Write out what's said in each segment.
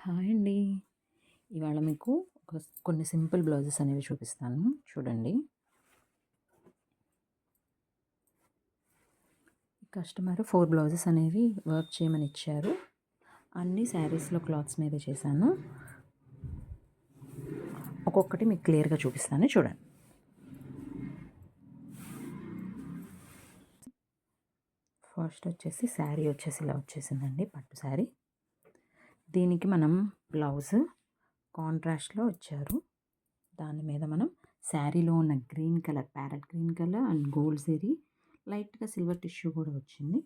Hi అండి. ఇవాళ మీకు ఒక కొన్ని సింపుల్ బ్లౌజెస్ అనేవి చూపిస్తాను. చూడండి. కస్టమర్ ఫోర్ బ్లౌజెస్ అనేవి వర్క్ చేయమని ఇచ్చారు. అన్ని శారీస్లో క్లాత్స్ మీద చేశాను. ఒక్కొక్కటి మీకు క్లియర్గా చూపిస్తాను. చూడండి. ఫస్ట్ వచ్చేసి శారీ వచ్చేసి ఇలా వచ్చేసిందండి. పట్టు శారీ. దీనికి మనం బ్లౌజ్ కాంట్రాస్ట్లో వచ్చారు. దాని మీద మనం శారీలో ఉన్న green colour parrot green colour and gold zari లైట్గా సిల్వర్ టిష్యూ కూడా వచ్చింది.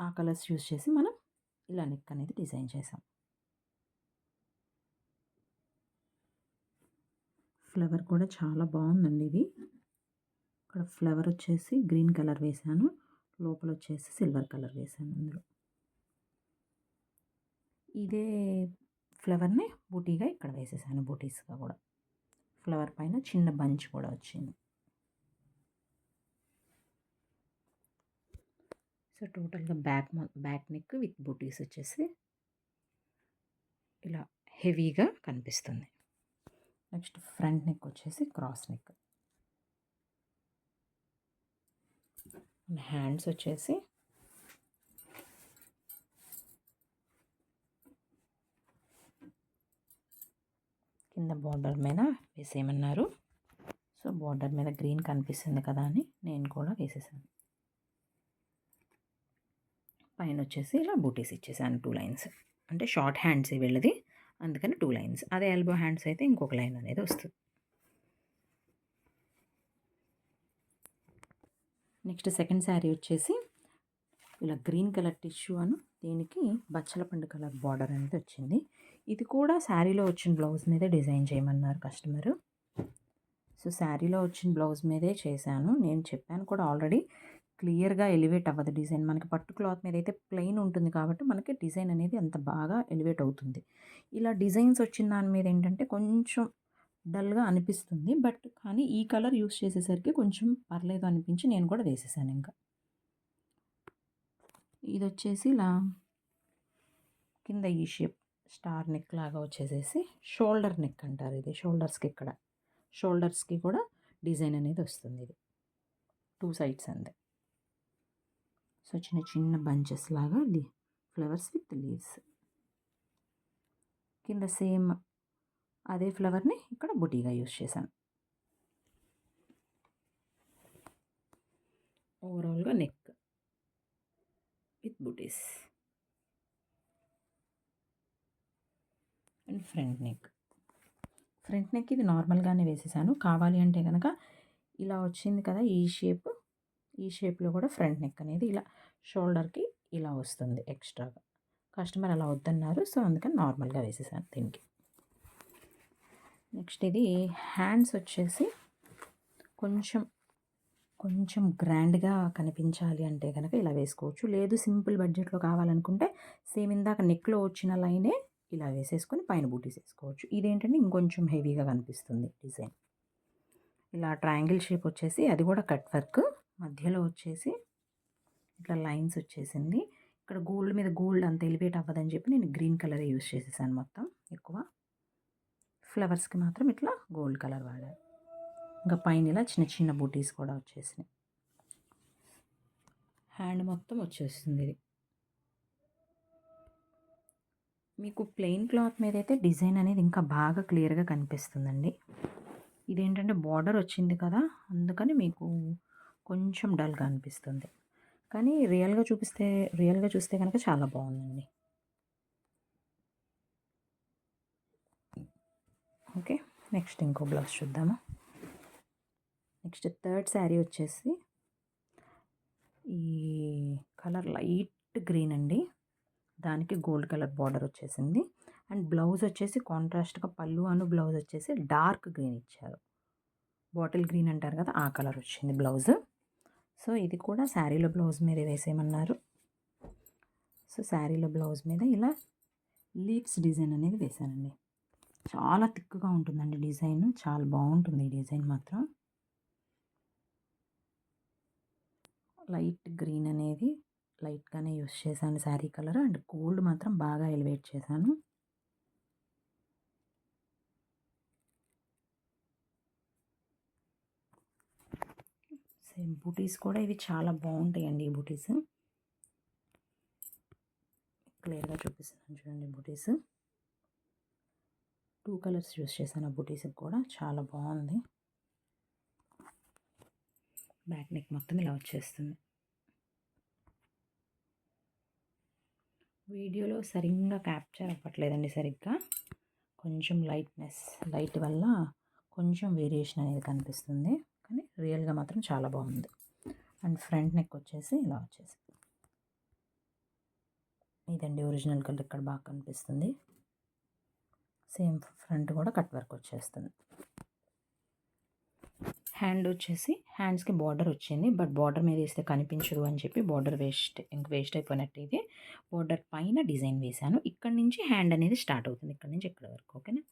ఆ కలర్స్ యూజ్ చేసి మనం ఇలా నెక్ అనేది డిజైన్ చేసాం. ఫ్లవర్ కూడా చాలా బాగుందండి ఇది. ఇక్కడ ఫ్లవర్ వచ్చేసి గ్రీన్ కలర్ వేసాను. లోపల వచ్చేసి సిల్వర్ కలర్ వేసాను అందులో. ఇదే ఫ్లవర్ని బూటీగా ఇక్కడ వేసేసాను బూటీస్గా కూడా. ఫ్లవర్ పైన చిన్న బంచ్ కూడా వచ్చింది. సో టోటల్గా బ్యాక్ బ్యాక్ నెక్ విత్ బూటీస్ వచ్చేసి ఇలా హెవీగా కనిపిస్తుంది. నెక్స్ట్ ఫ్రంట్ నెక్ వచ్చేసి క్రాస్ నెక్. హ్యాండ్స్ వచ్చేసి కింద బార్డర్ మీద వేసేయమన్నారు. సో బార్డర్ మీద గ్రీన్ కనిపిస్తుంది కదా అని నేను కూడా వేసేసాను. పైన వచ్చేసి ఇలా బూటీస్ ఇచ్చేసాను టూ లైన్స్ అంటే షార్ట్ హ్యాండ్స్ వెళ్ళది. అందుకని టూ లైన్స్ అదే ఎల్బో హ్యాండ్స్ అయితే ఇంకొక లైన్ అనేది వస్తుంది. నెక్స్ట్ సెకండ్ శారీ వచ్చేసి ఇలా గ్రీన్ కలర్ టిష్యూ అను దీనికి బచ్చల పండు కలర్ బార్డర్ అనేది వచ్చింది. ఇది కూడా శారీలో వచ్చిన బ్లౌజ్ మీదే డిజైన్ చేయమన్నారు కస్టమరు. సో శారీలో వచ్చిన బ్లౌజ్ మీదే చేశాను. నేను చెప్పాను కూడా ఆల్రెడీ క్లియర్గా ఎలివేట్ అవ్వదు డిజైన్. మనకి పట్టు క్లాత్ మీద అయితే ప్లెయిన్ ఉంటుంది కాబట్టి మనకి డిజైన్ అనేది అంత బాగా ఎలివేట్ అవుతుంది. ఇలా డిజైన్స్ వచ్చిన దాని మీద ఏంటంటే కొంచెం డల్గా అనిపిస్తుంది. బట్ కానీ ఈ కలర్ యూస్ చేసేసరికి కొంచెం పర్లేదు అనిపించి నేను కూడా వేసేసాను ఇంకా. ఇది వచ్చేసి ఇలా కింద ఈ షేప్ స్టార్ నెక్ లాగా వచ్చేసేసి షోల్డర్ నెక్ అంటారు ఇది షోల్డర్స్కి ఇక్కడ. షోల్డర్స్కి కూడా డిజైన్ అనేది వస్తుంది ఇది. టూ సైడ్స్ అంతే. సో చిన్న చిన్న బంచెస్ లాగా ఫ్లవర్స్ విత్ లీవ్స్. కింద సేమ్ అదే ఫ్లవర్ని ఇక్కడ బుటీగా యూస్ చేశాను. ఓవరాల్గా neck with buttis. And front neck. Front neck ఇది నార్మల్గానే వేసేసాను. కావాలి అంటే కనుక ఇలా వచ్చింది కదా ఈ షేప్ ఈ షేప్లో కూడా ఫ్రంట్ నెక్ అనేది ఇలా షోల్డర్కి ఇలా వస్తుంది ఎక్స్ట్రాగా. కస్టమర్ అలా వద్దన్నారు సో అందుకని నార్మల్గా వేసేసాను దీనికి. నెక్స్ట్ ఇది హ్యాండ్స్ వచ్చేసి కొంచెం కొంచెం గ్రాండ్గా కనిపించాలి అంటే కనుక ఇలా వేసుకోవచ్చు. లేదు సింపుల్ బడ్జెట్లో కావాలనుకుంటే సేమ్ ఇందాక నెక్లో వచ్చిన లైనే ఇలా వేసేసుకొని పైన బూటీస్ వేసుకోవచ్చు ఇదేంటంటే ఇంకొంచెం హెవీగా కనిపిస్తుంది డిజైన్. ఇలా ట్రయాంగిల్ షేప్ వచ్చేసి అది కూడా కట్ వర్క్. మధ్యలో వచ్చేసి ఇట్లా లైన్స్ వచ్చేసింది. ఇక్కడ గోల్డ్ మీద గోల్డ్ అంత ఎలివేట్ అవ్వదని చెప్పి నేను గ్రీన్ కలరే యూస్ చేసేసాను మొత్తం ఎక్కువ. ఫ్లవర్స్కి మాత్రం ఇట్లా గోల్డ్ కలర్ వాడాను. ఇంకా పైన ఇలా చిన్న చిన్న బూటీస్ కూడా వచ్చేసినాయి. హ్యాండ్ మొత్తం వచ్చేస్తుంది ఇది. మీకు ప్లెయిన్ క్లాత్ మీద అయితే డిజైన్ అనేది ఇంకా బాగా క్లియర్గా కనిపిస్తుందండి. ఇదేంటంటే బార్డర్ వచ్చింది కదా అందుకని మీకు కొంచెం డల్గా అనిపిస్తుంది. కానీ రియల్గా చూపిస్తే రియల్గా చూస్తే కనుక చాలా బాగుందండి. ఓకే నెక్స్ట్ ఇంకో బ్లౌజ్ చూద్దాము? నెక్స్ట్ థర్డ్ శారీ వచ్చేసి ఈ కలర్ లైట్ గ్రీన్ అండి. దానికి గోల్డ్ కలర్ బార్డర్ వచ్చేసింది. అండ్ బ్లౌజ్ వచ్చేసి కాంట్రాస్ట్గా పళ్ళు అను బ్లౌజ్ వచ్చేసి డార్క్ గ్రీన్ ఇచ్చారు. బాటిల్ గ్రీన్ అంటారు కదా ఆ కలర్ వచ్చింది బ్లౌజ్. సో ఇది కూడా శారీలో బ్లౌజ్ మీద వేసేయమన్నారు. సో శారీలో బ్లౌజ్ మీద ఇలా లీవ్స్ డిజైన్ అనేది వేశానండి. చాలా థిక్గా ఉంటుందండి డిజైన్. చాలా బాగుంటుంది ఈ డిజైన్ మాత్రం. లైట్ గ్రీన్ అనేది లైట్గానే యూస్ చేశాను శారీ కలర్ అండ్ గోల్డ్ మాత్రం బాగా ఎలివేట్ చేశాను. సేమ్ బూటీస్ కూడా ఇవి చాలా బాగుంటాయండి ఈ బూటీస్. క్లియర్గా చూపిస్తున్నాను చూడండి బూటీస్. టూ కలర్స్ యూస్ చేశాను ఆ బూటీస్కి కూడా చాలా బాగుంది. బ్యాక్ నెక్ మొత్తం ఇలా వచ్చేస్తుంది. వీడియోలో సరిగ్గా క్యాప్చర్ అవ్వట్లేదండి సరిగ్గా. కొంచెం లైట్నెస్ లైట్ వల్ల కొంచెం వేరియేషన్ అనేది కనిపిస్తుంది. కానీ రియల్గా మాత్రం చాలా బాగుంది. అండ్ ఫ్రంట్ నెక్ వచ్చేసి ఇలా వచ్చేసి. ఇదండి ఒరిజినల్ కలర్ ఇక్కడ బాగా కనిపిస్తుంది. సేమ్ ఫ్రంట్ కూడా కట్ వర్క్ వచ్చేస్తుంది. హ్యాండ్ వచ్చేసి హ్యాండ్స్కి బార్డర్ వచ్చింది. బట్ బార్డర్ మీద వేస్తే కనిపించదు అని చెప్పి బార్డర్ వేస్ట్ ఇంక వేస్ట్ అయిపోయినట్టు ఇది. బార్డర్ పైన డిజైన్ వేశాను. ఇక్కడ నుంచి హ్యాండ్ అనేది స్టార్ట్ అవుతుంది. ఇక్కడ నుంచి ఇక్కడ వరకు ఓకేనా?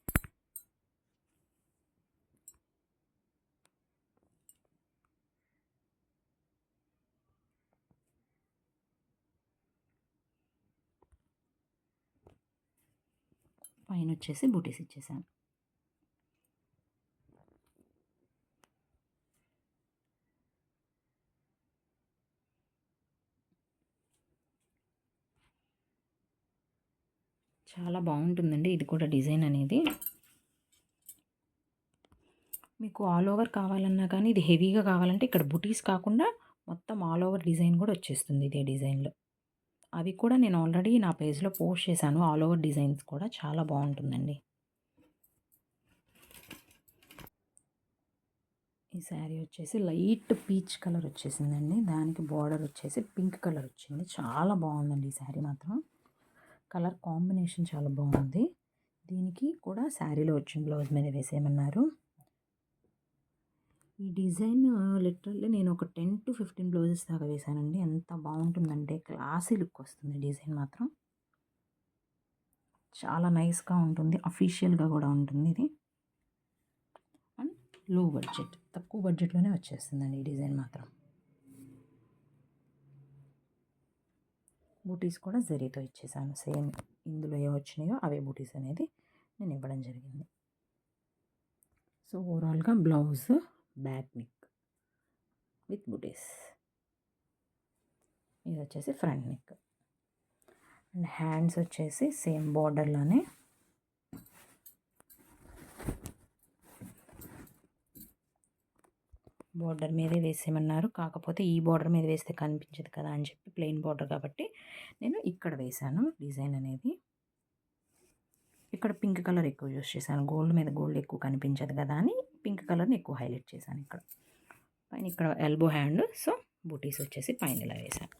పైన వచ్చేసి బూటీస్ ఇచ్చేసాను. చాలా బాగుంటుందండి. ఇది కూడా డిజైన్ అనేది. మీకు ఆల్ ఓవర్ కావాలన్నా కానీ ఇది హెవీగా కావాలంటే ఇక్కడ బుటీస్ కాకుండా మొత్తం ఆల్ ఓవర్ డిజైన్ కూడా వచ్చేస్తుంది ఇదే డిజైన్లో. అవి కూడా నేను ఆల్రెడీ నా పేజ్లో పోస్ట్ చేశాను. ఆల్ ఓవర్ డిజైన్స్ కూడా చాలా బాగుంటుందండి. ఈ శారీ వచ్చేసి లైట్ పీచ్ కలర్ వచ్చేసిందండి. దానికి బార్డర్ వచ్చేసి పింక్ కలర్ వచ్చింది. చాలా బాగుందండి ఈ శారీ మాత్రం. కలర్ కాంబినేషన్ చాలా బాగుంది. దీనికి కూడా శారీలో వచ్చిన బ్లౌజ్ మీద వేసేయమన్నారు. ఈ డిజైన్ లిటరల్లీ నేను ఒక టెన్ టు ఫిఫ్టీన్ బ్లౌజెస్ దాకా వేశానండి. ఎంత బాగుంటుందంటే క్లాసీ లుక్ వస్తుంది డిజైన్ మాత్రం. చాలా నైస్గా ఉంటుంది. అఫీషియల్గా కూడా ఉంటుంది ఇది. అండ్లో బడ్జెట్ తక్కువ బడ్జెట్లోనే వచ్చేస్తుందండి ఈ డిజైన్ మాత్రం. బూటీస్ కూడా జరీతో ఇచ్చేసాను. సేమ్ ఇందులో ఏ వచ్చినాయో అవే బూటీస్ అనేది నేను ఇవ్వడం జరిగింది. సో ఓవరాల్గా బ్లౌజ్ బ్యాక్ నెక్ విత్ బుటీస్. ఇది వచ్చేసి ఫ్రంట్ నెక్. అండ్ హ్యాండ్స్ వచ్చేసి సేమ్ బార్డర్లోనే బార్డర్ మీదే వేసేయమన్నారు. కాకపోతే ఈ బార్డర్ మీద వేస్తే కనిపించదు కదా అని చెప్పి ప్లెయిన్ బార్డర్ కాబట్టి నేను ఇక్కడ వేశాను డిజైన్ అనేది. ఇక్కడ పింక్ కలర్ ఎక్కువ యూస్ చేశాను. గోల్డ్ మీద గోల్డ్ ఎక్కువ కనిపించదు కదా అని పింక్ కలర్ని ఎక్కువ హైలైట్ చేశాను ఇక్కడ. పైన ఇక్కడ ఎల్బో హ్యాండ్ సో బూటీస్ వచ్చేసి పైన ఇలా వేసాను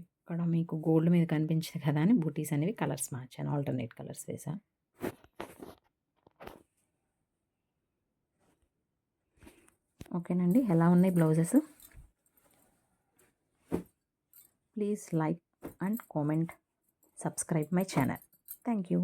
ఇక్కడ మీకు గోల్డ్ మీద కనిపించదు కదా అని బూటీస్ అనేవి కలర్స్ మార్చాను. ఆల్టర్నేట్ కలర్స్ వేసాను ఓకేనండి. ఎలా ఉన్నాయి blouses? Please like and comment. Subscribe my channel. Thank you